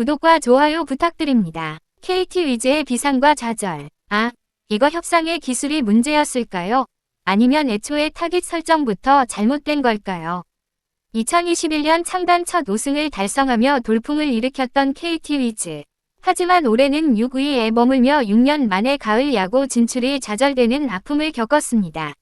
구독과 좋아요 부탁드립니다. KT 위즈의 비상과 좌절. 아, 이거 협상의 기술이 문제였을까요? 아니면 애초에 타깃 설정부터 잘못된 걸까요? 2021년 창단 첫 우승을 달성하며 돌풍을 일으켰던 KT 위즈. 하지만 올해는 6위에 머물며 6년 만에 가을 야구 진출이 좌절되는 아픔을 겪었습니다.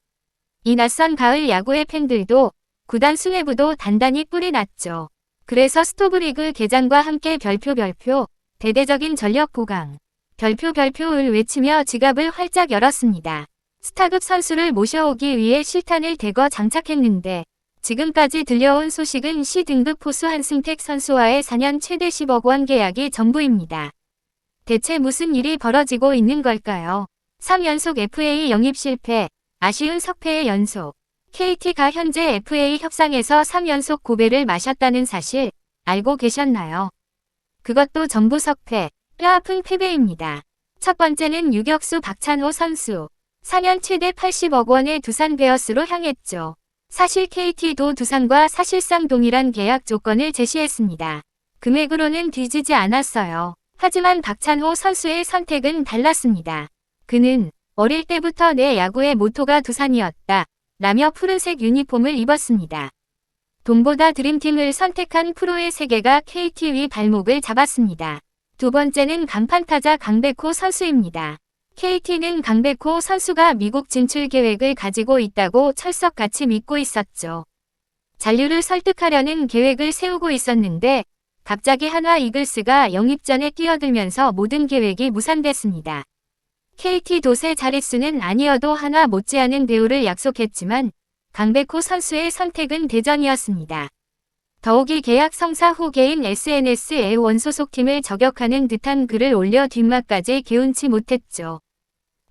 이 낯선 가을 야구의 팬들도 구단 수뇌부도 단단히 뿔이 났죠. 그래서 스토브리그 개장과 함께 별표 별표 대대적인 전력 보강 별표 별표를 외치며 지갑을 활짝 열었습니다. 스타급 선수를 모셔오기 위해 실탄을 대거 장착했는데 지금까지 들려온 소식은 C등급 포수 한승택 선수와의 4년 최대 10억 원 계약이 전부입니다. 대체 무슨 일이 벌어지고 있는 걸까요? 3연속 FA 영입 실패, 아쉬운 석패의 연속. KT가 현재 FA 협상에서 3연속 고배를 마셨다는 사실 알고 계셨나요? 그것도 전부 석패, 뼈아픈 패배입니다. 첫 번째는 유격수 박찬호 선수. 4년 최대 80억 원의 두산 베어스로 향했죠. 사실 KT도 두산과 사실상 동일한 계약 조건을 제시했습니다. 금액으로는 뒤지지 않았어요. 하지만 박찬호 선수의 선택은 달랐습니다. 그는 어릴 때부터 내 야구의 모토가 두산이었다. 라며 푸른색 유니폼을 입었습니다. 돈보다 드림팀을 선택한 프로의 세계가 KT 위 발목을 잡았습니다. 두 번째는 간판타자 강백호 선수입니다. KT는 강백호 선수가 미국 진출 계획을 가지고 있다고 철석같이 믿고 있었죠. 잔류를 설득하려는 계획을 세우고 있었는데 갑자기 한화 이글스가 영입전에 뛰어들면서 모든 계획이 무산됐습니다. KT 도세 자릿수는 아니어도 한화 못지않은 대우를 약속했지만 강백호 선수의 선택은 대전이었습니다. 더욱이 계약 성사 후 개인 SNS에 원소속팀을 저격하는 듯한 글을 올려 뒷맛까지 개운치 못했죠.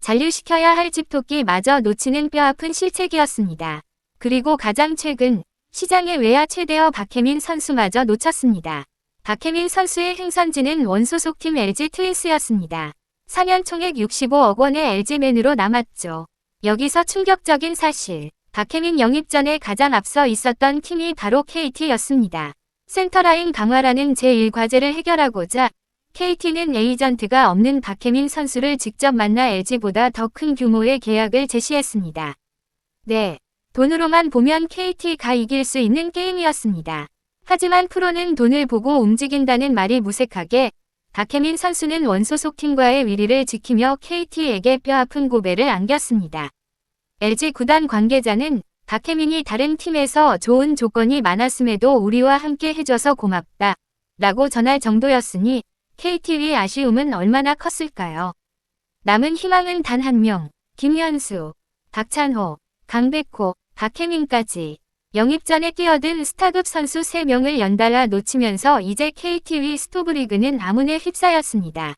잔류시켜야 할 집토끼 마저 놓치는 뼈아픈 실책이었습니다. 그리고 가장 최근 시장의 외야 최대어 박혜민 선수마저 놓쳤습니다. 박혜민 선수의 행선지는 원소속팀 LG 트윈스였습니다. 4년 총액 65억 원의 LG맨으로 남았죠. 여기서 충격적인 사실. 박혜민 영입 전에 가장 앞서 있었던 팀이 바로 KT였습니다. 센터라인 강화라는 제1과제를 해결하고자 KT는 에이전트가 없는 박혜민 선수를 직접 만나 LG보다 더 큰 규모의 계약을 제시했습니다. 네. 돈으로만 보면 KT가 이길 수 있는 게임이었습니다. 하지만 프로는 돈을 보고 움직인다는 말이 무색하게 박혜민 선수는 원소속 팀과의 위리를 지키며 KT에게 뼈아픈 고배를 안겼습니다. LG 구단 관계자는 박혜민이 다른 팀에서 좋은 조건이 많았음에도 우리와 함께 해줘서 고맙다. 라고 전할 정도였으니 KT의 아쉬움은 얼마나 컸을까요? 남은 희망은 단 한 명, 김현수, 박찬호, 강백호, 박혜민까지 영입전에 뛰어든 스타급 선수 3명을 연달아 놓치면서 이제 KT의 스토브리그는 아문에 휩싸였습니다.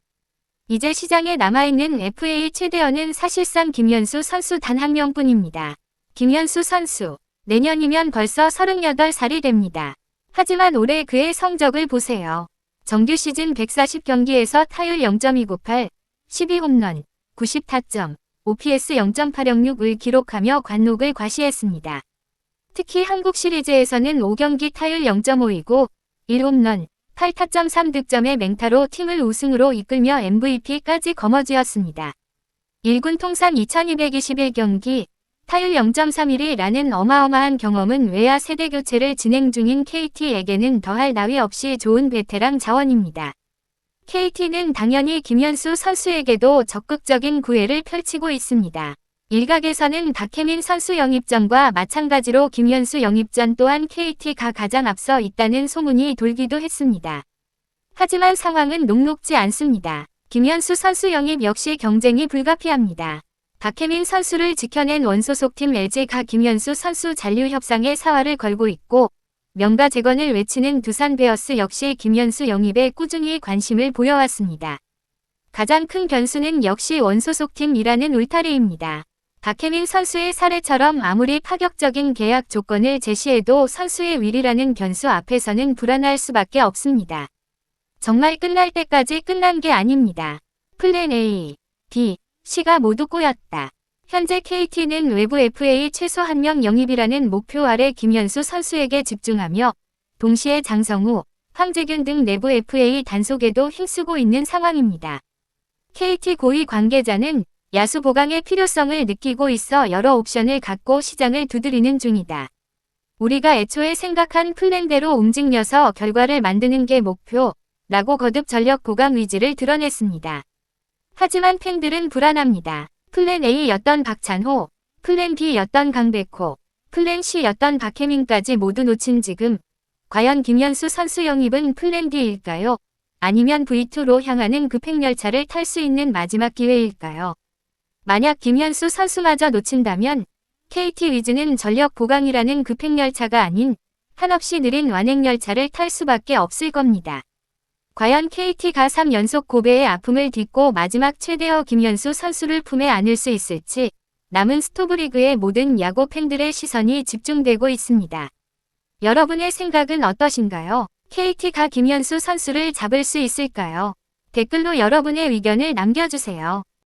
이제 시장에 남아있는 FA 최대어는 사실상 김현수 선수 단 한 명뿐입니다. 김현수 선수, 내년이면 벌써 38살이 됩니다. 하지만 올해 그의 성적을 보세요. 정규 시즌 140경기에서 타율 0.298, 12홈런, 90타점, OPS 0.806을 기록하며 관록을 과시했습니다. 특히 한국 시리즈에서는 5경기 타율 0.5이고 1홈런, 8타점 3득점의 맹타로 팀을 우승으로 이끌며 MVP까지 거머쥐었습니다. 1군 통산 2221경기, 타율 0.31이라는 어마어마한 경험은 외야 세대 교체를 진행 중인 KT에게는 더할 나위 없이 좋은 베테랑 자원입니다. KT는 당연히 김현수 선수에게도 적극적인 구애를 펼치고 있습니다. 일각에서는 박혜민 선수 영입전과 마찬가지로 김현수 영입전 또한 KT가 가장 앞서 있다는 소문이 돌기도 했습니다. 하지만 상황은 녹록지 않습니다. 김현수 선수 영입 역시 경쟁이 불가피합니다. 박혜민 선수를 지켜낸 원소속팀 LG가 김현수 선수 잔류 협상에 사활을 걸고 있고 명가 재건을 외치는 두산 베어스 역시 김현수 영입에 꾸준히 관심을 보여왔습니다. 가장 큰 변수는 역시 원소속팀이라는 울타리입니다. 박혜민 선수의 사례처럼 아무리 파격적인 계약 조건을 제시해도 선수의 위리라는 변수 앞에서는 불안할 수밖에 없습니다. 정말 끝날 때까지 끝난 게 아닙니다. 플랜 A, B, C가 모두 꼬였다. 현재 KT는 외부 FA 최소 한명 영입이라는 목표 아래 김현수 선수에게 집중하며 동시에 장성우, 황재균 등 내부 FA 단속에도 힘쓰고 있는 상황입니다. KT 고위 관계자는 야수 보강의 필요성을 느끼고 있어 여러 옵션을 갖고 시장을 두드리는 중이다. 우리가 애초에 생각한 플랜대로 움직여서 결과를 만드는 게 목표, 라고 거듭 전력 보강 의지를 드러냈습니다. 하지만 팬들은 불안합니다. 플랜 A였던 박찬호, 플랜 B였던 강백호, 플랜 C였던 박혜민까지 모두 놓친 지금 과연 김현수 선수 영입은 플랜 D일까요? 아니면 V2로 향하는 급행열차를 탈 수 있는 마지막 기회일까요? 만약 김현수 선수마저 놓친다면 KT 위즈는 전력 보강이라는 급행열차가 아닌 한없이 느린 완행열차를 탈 수밖에 없을 겁니다. 과연 KT가 3연속 고배의 아픔을 딛고 마지막 최대어 김현수 선수를 품에 안을 수 있을지 남은 스토브리그의 모든 야구 팬들의 시선이 집중되고 있습니다. 여러분의 생각은 어떠신가요? KT가 김현수 선수를 잡을 수 있을까요? 댓글로 여러분의 의견을 남겨주세요.